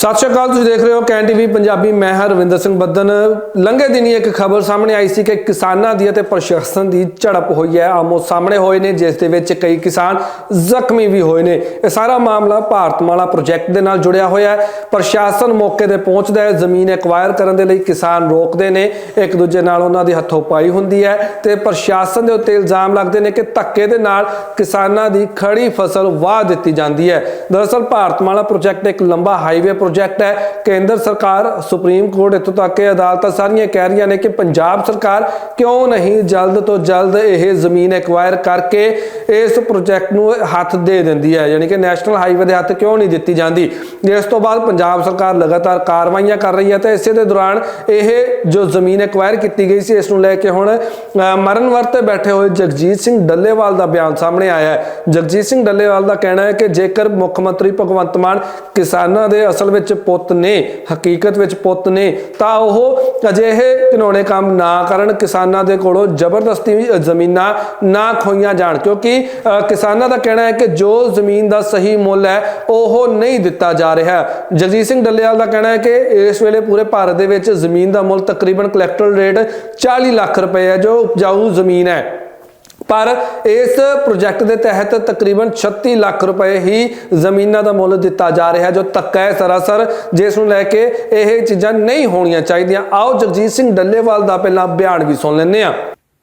ਸਤਿ ਸ਼੍ਰੀ ਅਕਾਲ, ਤੁਸੀਂ ਦੇਖ ਰਹੇ ਹੋ ਕੈਨ ਟੀਵੀ ਪੰਜਾਬੀ। ਮੈਂ ਹਾਂ ਰਵਿੰਦਰ ਸਿੰਘ ਬੱਦਨ। ਲੰਘੇ ਦਿਨੀ ਇੱਕ ਖਬਰ ਸਾਹਮਣੇ ਆਈ ਸੀ ਕਿ ਕਿਸਾਨਾਂ ਦੀ ਅਤੇ ਪ੍ਰਸ਼ਾਸਨ ਦੀ ਝੜਪ ਹੋਈ ਹੈ। ਆਮੋ ਸਾਹਮਣੇ ਹੋਏ ਨੇ, ਜਿਸ ਦੇ ਵਿੱਚ ਕਈ ਕਿਸਾਨ ਜ਼ਖਮੀ ਵੀ ਹੋਏ ਨੇ। ਇਹ ਸਾਰਾ ਮਾਮਲਾ ਭਾਰਤਮਾਲਾ ਪ੍ਰੋਜੈਕਟ ਦੇ ਨਾਲ ਜੁੜਿਆ ਹੋਇਆ ਹੈ। ਪ੍ਰਸ਼ਾਸਨ ਮੌਕੇ ਤੇ ਪਹੁੰਚਦਾ ਹੈ। ਜ਼ਮੀਨ ਐਕਵਾਇਰ ਕਰਨ ਦੇ ਲਈ ਕਿਸਾਨ ਰੋਕਦੇ ਨੇ। ਇੱਕ ਦੂਜੇ ਨਾਲ ਉਹਨਾਂ ਦੀ ਹੱਥੋਂ ਪਾਈ ਹੁੰਦੀ ਹੈ ਤੇ ਪ੍ਰਸ਼ਾਸਨ ਦੇ ਉੱਤੇ ਇਲਜ਼ਾਮ ਲੱਗਦੇ ਨੇ ਕਿ ਧੱਕੇ ਦੇ ਨਾਲ ਕਿਸਾਨਾਂ ਦੀ ਖੜੀ ਫਸਲ ਵਾਹ ਦਿੱਤੀ ਜਾਂਦੀ ਹੈ। ਦਰਅਸਲ ਭਾਰਤਮਾਲਾ ਪ੍ਰੋਜੈਕਟ ਇੱਕ ਲੰਬਾ ਹਾਈਵੇ ਪ੍ਰੋਜੈਕਟ ਹੈ। ਕੇਂਦਰ ਸਰਕਾਰ ਸੁਪਰੀਮ ਕੋਰਟ ਇੱਥੋਂ ਤੱਕ ਕਿ ਅਦਾਲਤਾਂ ਸਾਰੀਆਂ ਕਹਿ ਰਹੀਆਂ ਨੇ ਕਿ ਪੰਜਾਬ ਸਰਕਾਰ ਕਿਉਂ ਨਹੀਂ ਜਲਦ ਤੋਂ ਜਲਦ ਇਹ ਜ਼ਮੀਨ ਐਕਵਾਇਰ ਕਰਕੇ ਇਸ ਪ੍ਰੋਜੈਕਟ ਨੂੰ ਹੱਥ ਦੇ ਦਿੰਦੀ ਹੈ। ਯਾਨੀ ਕਿ ਨੈਸ਼ਨਲ ਹਾਈਵੇ ਦੇ ਹੱਥ ਕਿਉਂ ਨਹੀਂ ਦਿੱਤੀ ਜਾਂਦੀ? ਇਸ ਤੋਂ ਬਾਅਦ ਪੰਜਾਬ ਸਰਕਾਰ ਲਗਾਤਾਰ ਕਾਰਵਾਈਆਂ ਕਰ ਰਹੀ ਹੈ ਤੇ ਇਸੇ ਦੇ ਦੌਰਾਨ ਇਹ ਜੋ ਜ਼ਮੀਨ ਐਕਵਾਇਰ ਕੀਤੀ ਗਈ ਸੀ ਇਸ ਨੂੰ ਲੈ ਕੇ ਹੁਣ ਅ, ਮਰਨ ਵਰਤ ਬੈਠੇ ਹੋਏ ਜਗਜੀਤ ਸਿੰਘ ਡੱਲੇਵਾਲ ਦਾ ਬਿਆਨ ਸਾਹਮਣੇ ਆਇਆ ਹੈ। ਜਗਜੀਤ ਸਿੰਘ ਡੱਲੇਵਾਲ ਦਾ ਕਹਿਣਾ ਹੈ ਕਿ ਜੇਕਰ ਮੁੱਖ ਮੰਤਰੀ ਭਗਵੰਤ ਮਾਨ ਕਿਸਾਨਾਂ ਦੇ ਅਸਲ ਵਿੱਚ ਪੁੱਤ ਨੇ, ਹਕੀਕਤ ਵਿੱਚ ਪੁੱਤ ਨੇ, ਤਾਂ ਉਹ ਅਜਿਹੇ ਘਿਨੌਣੇ ਕੰਮ ਨਾ ਕਰਨ, ਕਿਸਾਨਾਂ ਦੇ ਕੋਲੋਂ ਜ਼ਬਰਦਸਤੀ ਵੀ ਜ਼ਮੀਨਾਂ ਨਾ ਖੋਈਆਂ ਜਾਣ। ਕਿਉਂਕਿ ਕਿਸਾਨਾਂ ਦਾ ਕਹਿਣਾ ਹੈ ਕਿ ਜੋ ਜ਼ਮੀਨ ਦਾ ਸਹੀ ਮੁੱਲ ਹੈ, ਉਹ ਨਹੀਂ ਦਿੱਤਾ ਜਾ ਰਿਹਾ। ਜਗਜੀਤ ਸਿੰਘ ਡੱਲੇਵਾਲ ਦਾ ਕਹਿਣਾ ਹੈ ਕਿ ਇਸ ਵੇਲੇ ਪੂਰੇ ਭਾਰਤ ਦੇ ਵਿੱਚ ਜ਼ਮੀਨ ਦਾ ਮੁੱਲ ਤਕਰੀਬਨ ਕਲੈਕਟਰ ਰੇਟ 40 ਲੱਖ ਰੁਪਏ ਹੈ, ਜੋ ਉਪਜਾਊ ਜ਼ਮੀਨ ਹੈ। ਪਰ ਇਸ ਪ੍ਰੋਜੈਕਟ ਦੇ ਤਹਿਤ ਤਕਰੀਬਨ 36 ਲੱਖ ਰੁਪਏ ਹੀ ਜ਼ਮੀਨਾਂ ਦਾ ਮੁੱਲ ਦਿੱਤਾ ਜਾ ਰਿਹਾ ਜੋ ਧੱਕਾ ਹੈ ਸਰਾਸਰ, ਜਿਸ ਨੂੰ ਲੈ ਕੇ ਇਹ ਚੀਜ਼ਾਂ ਨਹੀਂ ਹੋਣੀਆਂ ਚਾਹੀਦੀਆਂ। ਆਓ ਜਗਜੀਤ ਸਿੰਘ ਡੱਲੇਵਾਲ ਦਾ ਪਹਿਲਾਂ ਬਿਆਨ ਵੀ ਸੁਣ ਲੈਂਦੇ ਹਾਂ।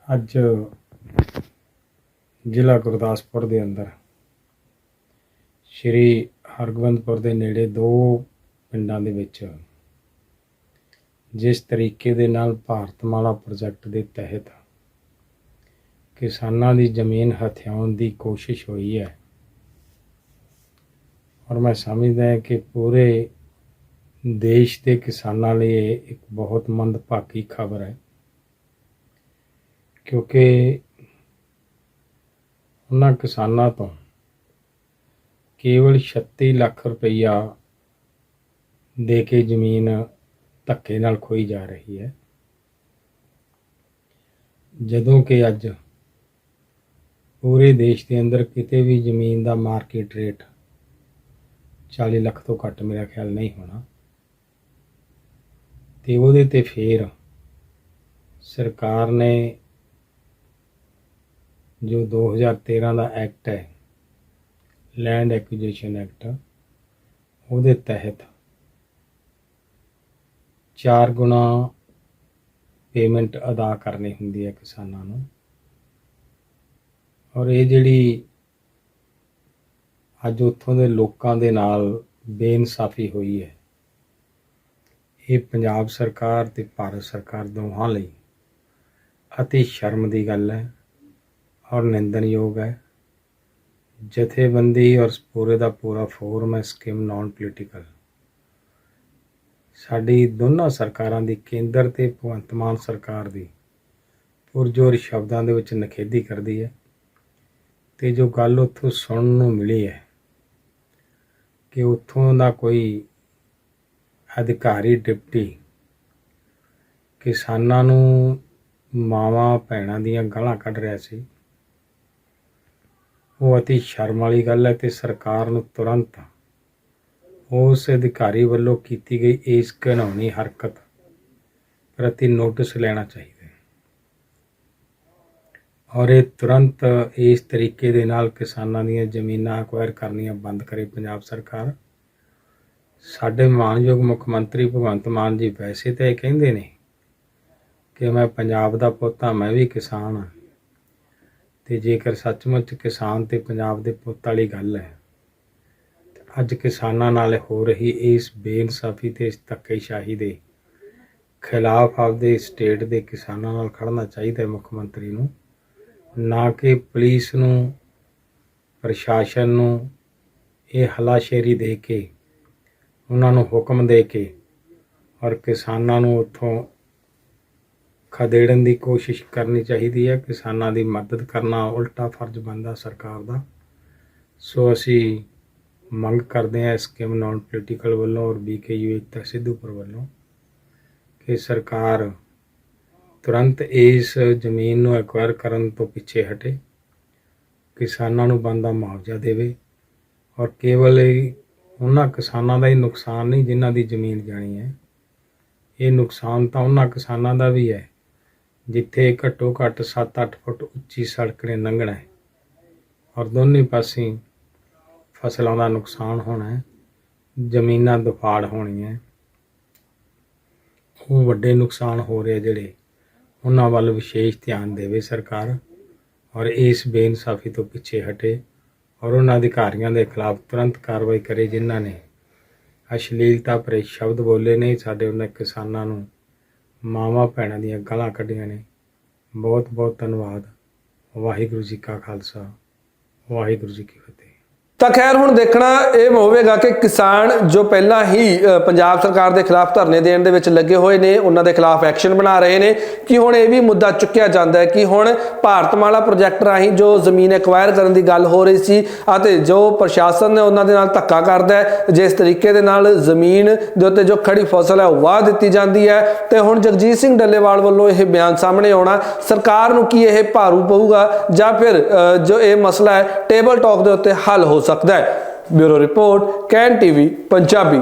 ਅੱਜ ਜ਼ਿਲ੍ਹਾ ਗੁਰਦਾਸਪੁਰ ਦੇ ਅੰਦਰ ਸ਼੍ਰੀ ਹਰਗੋਬਿੰਦਪੁਰ ਦੇ ਨੇੜੇ ਦੋ ਪਿੰਡਾਂ ਦੇ ਵਿੱਚ ਜਿਸ ਤਰੀਕੇ ਦੇ ਨਾਲ ਭਾਰਤਮਾਲਾ ਪ੍ਰੋਜੈਕਟ ਦੇ ਤਹਿਤ ਕਿਸਾਨਾਂ ਦੀ ਜ਼ਮੀਨ ਹਥਿਆਉਣ ਦੀ ਕੋਸ਼ਿਸ਼ ਹੋਈ ਹੈ। ਔਰ ਮੈਂ ਸਮਝਦਾ ਹਾਂ ਕਿ ਪੂਰੇ ਦੇਸ਼ ਦੇ ਕਿਸਾਨਾਂ ਲਈ ਇਹ ਇੱਕ ਬਹੁਤ ਮੰਦਭਾਗੀ ਖਬਰ ਹੈ। ਕਿਉਂਕਿ ਉਹਨਾਂ ਕਿਸਾਨਾਂ ਤੋਂ ਕੇਵਲ 36 ਲੱਖ ਰੁਪਈਆ ਦੇ ਕੇ ਜ਼ਮੀਨ ਧੱਕੇ ਨਾਲ ਖੋਈ ਜਾ ਰਹੀ ਹੈ। ਜਦੋਂ ਕਿ ਅੱਜ ਪੂਰੇ ਦੇਸ਼ ਦੇ ਅੰਦਰ ਕਿਤੇ ਵੀ ਜ਼ਮੀਨ ਦਾ ਮਾਰਕੀਟ ਰੇਟ 40 ਲੱਖ ਤੋਂ ਘੱਟ ਮੇਰਾ ਖਿਆਲ ਨਹੀਂ ਹੋਣਾ। ਤੇ ਉਹਦੇ ਤੇ ਫੇਰ ਸਰਕਾਰ ਨੇ ਜੋ 2013 ਦਾ ਐਕਟ ਹੈ ਲੈਂਡ ਐਕੁਜੀਸ਼ਨ ਐਕਟ ਉਹਦੇ ਤਹਿਤ ਚਾਰ ਗੁਣਾ ਪੇਮੈਂਟ ਅਦਾ ਕਰਨੀ ਹੁੰਦੀ ਹੈ ਕਿਸਾਨਾਂ ਨੂੰ। ਔਰ ਇਹ ਜਿਹੜੀ ਅੱਜ ਉੱਥੋਂ ਦੇ ਲੋਕਾਂ ਦੇ ਨਾਲ ਬੇਇਨਸਾਫੀ ਹੋਈ ਹੈ, ਇਹ ਪੰਜਾਬ ਸਰਕਾਰ ਤੇ ਭਾਰਤ ਸਰਕਾਰ ਦੋਹਾਂ ਲਈ ਅਤੀ ਸ਼ਰਮ ਦੀ ਗੱਲ ਹੈ ਔਰ ਨਿੰਦਨਯੋਗ ਹੈ। ਜਥੇਬੰਦੀ ਔਰ ਪੂਰੇ ਦਾ ਪੂਰਾ ਫੋਰਮ ਹੈ ਸਕੀਮ ਨਾਨ ਪੋਲੀਟੀਕਲ। ਸਾਡੀ ਦੋਨਾਂ ਸਰਕਾਰਾਂ ਦੀ, ਕੇਂਦਰ ਤੇ ਭਗਵੰਤ ਮਾਨ ਸਰਕਾਰ ਦੀ ਪੁਰਜੋਰ ਸ਼ਬਦਾਂ ਦੇ ਵਿੱਚ ਨਖੇਦੀ ਕਰਦੀ ਹੈ। ਤੇ ਜੋ ਗੱਲ ਉੱਥੋਂ ਸੁਣਨ ਨੂੰ ਮਿਲੀ ਹੈ ਕਿ ਉੱਥੋਂ ਦਾ ਕੋਈ ਅਧਿਕਾਰੀ, ਡਿਪਟੀ ਕਿਸਾਨਾਂ ਨੂੰ ਮਾਵਾਂ ਭੈਣਾਂ ਦੀਆਂ ਗਾਲਾਂ ਕੱਢ ਰਿਹਾ ਸੀ। ਉਹ ਅਤੀ ਸ਼ਰਮ ਵਾਲੀ ਗੱਲ ਹੈ ਤੇ ਸਰਕਾਰ ਨੂੰ ਤੁਰੰਤ ਉਸ ਅਧਿਕਾਰੀ ਵੱਲੋਂ ਕੀਤੀ ਗਈ ਇਸ ਘਿਨੌਣੀ ਹਰਕਤ ਪ੍ਰਤੀ ਨੋਟਿਸ ਲੈਣਾ ਚਾਹੀਦਾ। ਔਰ ਇਹ ਤੁਰੰਤ ਇਸ ਤਰੀਕੇ ਦੇ ਨਾਲ ਕਿਸਾਨਾਂ ਦੀਆਂ ਜ਼ਮੀਨਾਂ ਅਕਵਾਇਰ ਕਰਨੀਆਂ ਬੰਦ ਕਰੇ ਪੰਜਾਬ ਸਰਕਾਰ। ਸਾਡੇ ਮਾਨਯੋਗ ਮੁੱਖ ਮੰਤਰੀ ਭਗਵੰਤ ਮਾਨ ਜੀ ਵੈਸੇ ਤਾਂ ਇਹ ਕਹਿੰਦੇ ਨੇ ਕਿ ਮੈਂ ਪੰਜਾਬ ਦਾ ਪੁੱਤ ਹਾਂ, ਮੈਂ ਵੀ ਕਿਸਾਨ ਹਾਂ। ਤੇ ਜੇਕਰ ਸੱਚਮੁੱਚ ਕਿਸਾਨ ਤੇ ਪੰਜਾਬ ਦੇ ਪੁੱਤ ਵਾਲੀ ਗੱਲ ਹੈ ਅੱਜ ਕਿਸਾਨਾਂ ਨਾਲ ਹੋ ਰਹੀ ਇਸ ਬੇਇਨਸਾਫੀ ਤੇ ਇਸ ਧੱਕੇਸ਼ਾਹੀ ਦੇ ਖਿਲਾਫ ਆਪਦੇ ਸਟੇਟ ਦੇ ਕਿਸਾਨਾਂ ਨਾਲ ਖੜਨਾ ਚਾਹੀਦਾ ਹੈ ਮੁੱਖ ਮੰਤਰੀ ਨੂੰ। ਨਾ ਕਿ ਪੁਲਿਸ ਨੂੰ, ਪ੍ਰਸ਼ਾਸਨ ਨੂੰ ਇਹ ਹਲਾਸ਼ੇਰੀ ਦੇ ਕੇ, ਉਹਨਾਂ ਨੂੰ ਹੁਕਮ ਦੇ ਕੇ ਔਰ ਕਿਸਾਨਾਂ ਨੂੰ ਉੱਥੋਂ ਖਦੇੜਨ ਦੀ ਕੋਸ਼ਿਸ਼ ਕਰਨੀ ਚਾਹੀਦੀ ਹੈ। ਕਿਸਾਨਾਂ ਦੀ ਮਦਦ ਕਰਨਾ ਉਲਟਾ ਫਰਜ਼ ਬਣਦਾ ਸਰਕਾਰ ਦਾ। ਸੋ ਅਸੀਂ ਮੰਗ ਕਰਦੇ ਹਾਂ ਸਕੀਮ ਨਾਨ ਪੋਲੀਟੀਕਲ ਵੱਲੋਂ ਔਰ ਬੀਕੇਯੂ ਏਕਤਾ ਸਿੱਧੂਪੁਰ ਵੱਲੋਂ ਕਿ ਸਰਕਾਰ ਤੁਰੰਤ ਇਸ ਜ਼ਮੀਨ ਨੂੰ ਐਕਵਾਇਰ ਕਰਨ ਤੋਂ ਪਿੱਛੇ ਹਟੇ। ਕਿਸਾਨਾਂ ਨੂੰ ਬਣਦਾ ਮੁਆਵਜ਼ਾ ਦੇਵੇ ਔਰ ਕੇਵਲ ਉਹਨਾਂ ਕਿਸਾਨਾਂ ਦਾ ਹੀ ਨੁਕਸਾਨ ਨਹੀਂ ਜਿਨ੍ਹਾਂ ਦੀ ਜ਼ਮੀਨ ਜਾਣੀ ਹੈ। ਇਹ ਨੁਕਸਾਨ ਤਾਂ ਉਹਨਾਂ ਕਿਸਾਨਾਂ ਦਾ ਵੀ ਹੈ, ਜਿੱਥੇ ਘੱਟੋ ਘੱਟ 7-8 ਫੁੱਟ ਉੱਚੀ ਸੜਕ ਨੇ ਲੰਘਣਾ ਹੈ ਔਰ ਦੋਨੇ ਪਾਸੇ ਫਸਲਾਂ ਦਾ ਨੁਕਸਾਨ ਹੋਣਾ ਹੈ, ਜ਼ਮੀਨਾਂ ਦਫਾੜ ਹੈ। ਉਹ ਵੱਡੇ ਨੁਕਸਾਨ ਹੋ ਰਹੇ ਜਿਹੜੇ ਉਹਨਾਂ ਵੱਲ ਵਿਸ਼ੇਸ਼ ਧਿਆਨ ਦੇਵੇ ਸਰਕਾਰ ਔਰ ਇਸ ਬੇਇਨਸਾਫੀ ਤੋਂ ਪਿੱਛੇ ਹਟੇ ਔਰ ਉਹਨਾਂ ਅਧਿਕਾਰੀਆਂ ਦੇ ਖਿਲਾਫ ਤੁਰੰਤ ਕਾਰਵਾਈ ਕਰੇ ਜਿਨ੍ਹਾਂ ਨੇ ਅਸ਼ਲੀਲਤਾ ਭਰੇ ਸ਼ਬਦ ਬੋਲੇ ਨੇ। ਸਾਡੇ ਉਹਨਾਂ ਕਿਸਾਨਾਂ ਨੂੰ ਮਾਵਾਂ ਭੈਣਾਂ ਦੀਆਂ ਗਾਲਾਂ ਕੱਢੀਆਂ ਨੇ। ਬਹੁਤ ਬਹੁਤ ਧੰਨਵਾਦ। ਵਾਹਿਗੁਰੂ ਜੀ ਕਾ ਖਾਲਸਾ। ਵਾਹਿਗੁਰੂ ਜੀ ਕੀ ਫਤਿਹ। ਤਾਂ ਖੈਰ ਹੁਣ ਦੇਖਣਾ ਇਹ ਹੋਵੇਗਾ ਕਿ ਕਿਸਾਨ ਜੋ ਪਹਿਲਾਂ ਹੀ ਪੰਜਾਬ ਸਰਕਾਰ ਦੇ ਖਿਲਾਫ ਧਰਨੇ ਦੇਣ ਦੇ ਵਿੱਚ ਲੱਗੇ ਹੋਏ ਨੇ, ਉਹਨਾਂ ਦੇ ਖਿਲਾਫ ਐਕਸ਼ਨ ਬਣਾ ਰਹੇ ਨੇ। ਕਿ ਹੁਣ ਇਹ ਵੀ ਮੁੱਦਾ ਚੁੱਕਿਆ ਜਾਂਦਾ ਹੈ ਕਿ ਹੁਣ ਭਾਰਤਮਾਲਾ ਪ੍ਰੋਜੈਕਟ ਰਾਹੀਂ ਜੋ ਜ਼ਮੀਨ ਐਕਵਾਇਰ ਕਰਨ ਦੀ ਗੱਲ ਹੋ ਰਹੀ ਸੀ ਅਤੇ ਜੋ ਪ੍ਰਸ਼ਾਸਨ ਨੇ ਉਹਨਾਂ ਦੇ ਨਾਲ ਧੱਕਾ ਕਰਦਾ ਹੈ, ਜਿਸ ਤਰੀਕੇ ਦੇ ਨਾਲ ਜ਼ਮੀਨ ਦੇ ਉੱਤੇ ਜੋ ਖੜੀ ਫਸਲ ਹੈ, ਉਹ ਵਾਹ ਦਿੱਤੀ ਜਾਂਦੀ ਹੈ। ਤੇ ਹੁਣ ਜਗਜੀਤ ਸਿੰਘ ਡੱਲੇਵਾਲ ਵੱਲੋਂ ਇਹ ਬਿਆਨ ਸਾਹਮਣੇ ਆਉਣਾ, ਸਰਕਾਰ ਨੂੰ ਕੀ ਇਹ ਭਾਰੂ ਪਊਗਾ ਜਾਂ ਫਿਰ ਜੋ ਇਹ ਮਸਲਾ ਹੈ, ਟੇਬਲ ਟਾਕ ਦੇ ਉੱਤੇ ਹੱਲ ਹੋ ਸਕਦਾ ਹੈ। Bureau report Can TV Punjabi.